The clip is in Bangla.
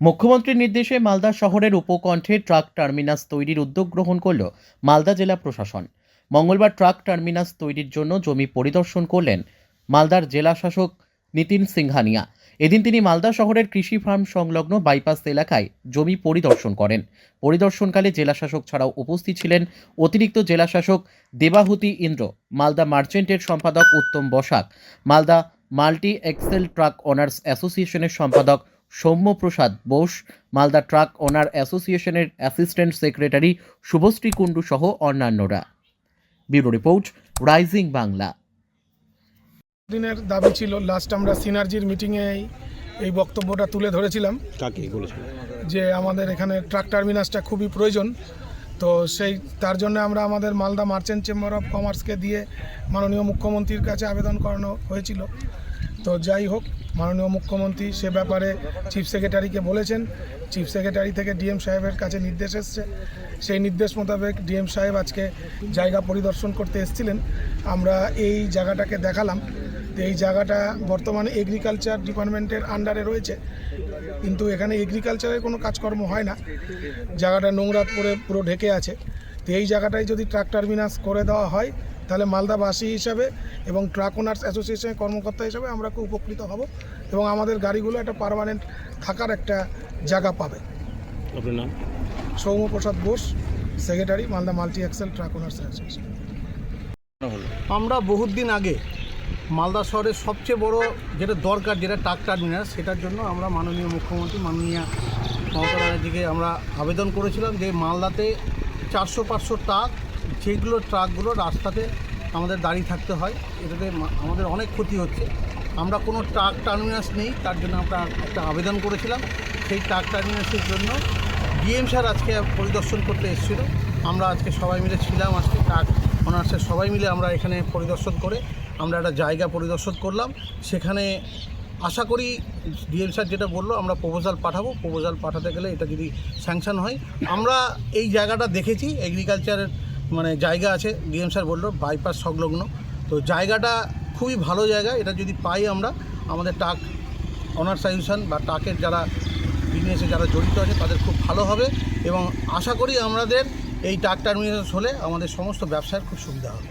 মুখ্যমন্ত্রীর নির্দেশে মালদা শহরের উপকণ্ঠে ট্রাক টার্মিনাস তৈরির উদ্যোগ গ্রহণ করল মালদা জেলা প্রশাসন। মঙ্গলবার ট্রাক টার্মিনাস তৈরির জন্য জমি পরিদর্শন করলেন মালদার জেলা শাসক নিতিন সিংহানিয়া। এদিন তিনি মালদা শহরের কৃষি ফার্ম সংলগ্ন বাইপাস এলাকায় জমি পরিদর্শন করেন। পরিদর্শনকালে জেলাশাসক ছাড়াও উপস্থিত ছিলেন অতিরিক্ত জেলাশাসক দেবাহুতি ইন্দ্র, মালদা মার্চেন্টের সম্পাদক Uttam Basak, Malda multi axle truck owners অ্যাসোসিয়েশনের সম্পাদক সৌম্যপ্রসাদ বোস মালদা ট্রাক ওনার অ্যাসোসিয়েশনের অ্যাসিস্ট্যান্ট সেক্রেটারি শুভশ্রী কুণ্ডু সহ অন্যান্যরা। Bureau report rising Bangla. দিনের দাবি ছিল লাস্ট আমরা সিনার্জির মিটিংয়ে এই- এই বক্তব্যটা তুলে ধরেছিলাম। যে আমাদের এখানে ট্রাক টার্মিনাসটা খুবই প্রয়োজন। তো সেই তার জন্য আমরা আমাদের মালদা মার্চেন্ট চেম্বার অফ কমার্সকে দিয়ে মাননীয় মুখ্যমন্ত্রীর কাছে আবেদন করানো হয়েছিল। তো যাই হোক, মাননীয় মুখ্যমন্ত্রী সে ব্যাপারে চিফ সেক্রেটারিকে বলেছেন। চিফ সেক্রেটারি থেকে ডিএম সাহেবের কাছে নির্দেশ এসছে। সেই নির্দেশ মোতাবেক ডিএম সাহেব আজকে জায়গা পরিদর্শন করতে এসেছিলেন। আমরা এই জায়গাটাকে দেখালাম। এই জায়গাটা বর্তমানে এগ্রিকালচার ডিপার্টমেন্টের আন্ডারে রয়েছে। কিন্তু এখানে এগ্রিকালচারের কোনো কাজকর্ম হয় না। জায়গাটা নোংরা পড়ে পুরো ঢেকে আছে। তো এই জায়গাটায় যদি ট্রাক টার্মিনাস করে দেওয়া হয় তাহলে মালদাবাসী হিসাবে এবং ট্রাক ওনার্স অ্যাসোসিয়েশনের কর্মকর্তা হিসাবে আমরা খুব উপকৃত হব এবং আমাদের গাড়িগুলো একটা পার্মানেন্ট থাকার একটা জায়গা পাবে। আপনার নাম? Soumyaprasad Bose secretary Malda multi axle truck owners association. আমরা বহুত দিন আগে মালদা শহরের সবচেয়ে বড় যেটা দরকার যেটা ট্রাক টার্মিনাস সেটার জন্য আমরা মাননীয় মুখ্যমন্ত্রী মাননীয় মমতা ব্যানার্জিকে আমরা আবেদন করেছিলাম যে মালদাতে চারশো পাঁচশো ট্রাক যেগুলো ট্রাকগুলো রাস্তাতে আমাদের দাঁড়িয়ে থাকতে হয়। এটাতে আমাদের অনেক ক্ষতি হচ্ছে। আমরা কোনো ট্রাক টার্মিনাস নেই, তার জন্য আমরা একটা আবেদন করেছিলাম। সেই ট্রাক টার্মিনাসের জন্য ডিএম স্যার আজকে পরিদর্শন করতে এসেছিল। আমরা আজকে সবাই মিলে ছিলাম, আজকে ট্রাক অনার্সের সবাই মিলে আমরা এখানে পরিদর্শন করে আমরা একটা জায়গা পরিদর্শন করলাম। সেখানে আশা করি ডিএম স্যার যেটা বলল, আমরা প্রপোজাল পাঠাবো। প্রপোজাল পাঠাতে গেলে এটা যদি স্যাংশন হয়। আমরা এই জায়গাটা দেখেছি এগ্রিকালচারের মানে জায়গা আছে, ডিএম স্যার বলল বাইপাস সংলগ্ন। তো জায়গাটা খুবই ভালো জায়গা, এটা যদি পাই আমরা, আমাদের টাক অনার্স সাজেশন বা টাকের যারা বিজনেসে যারা জড়িত আছে, তাদের খুব ভালো হবে এবং আশা করি আমাদের এই টাক টার্মিনাস হলে আমাদের সমস্ত ব্যবসার খুব সুবিধা হবে।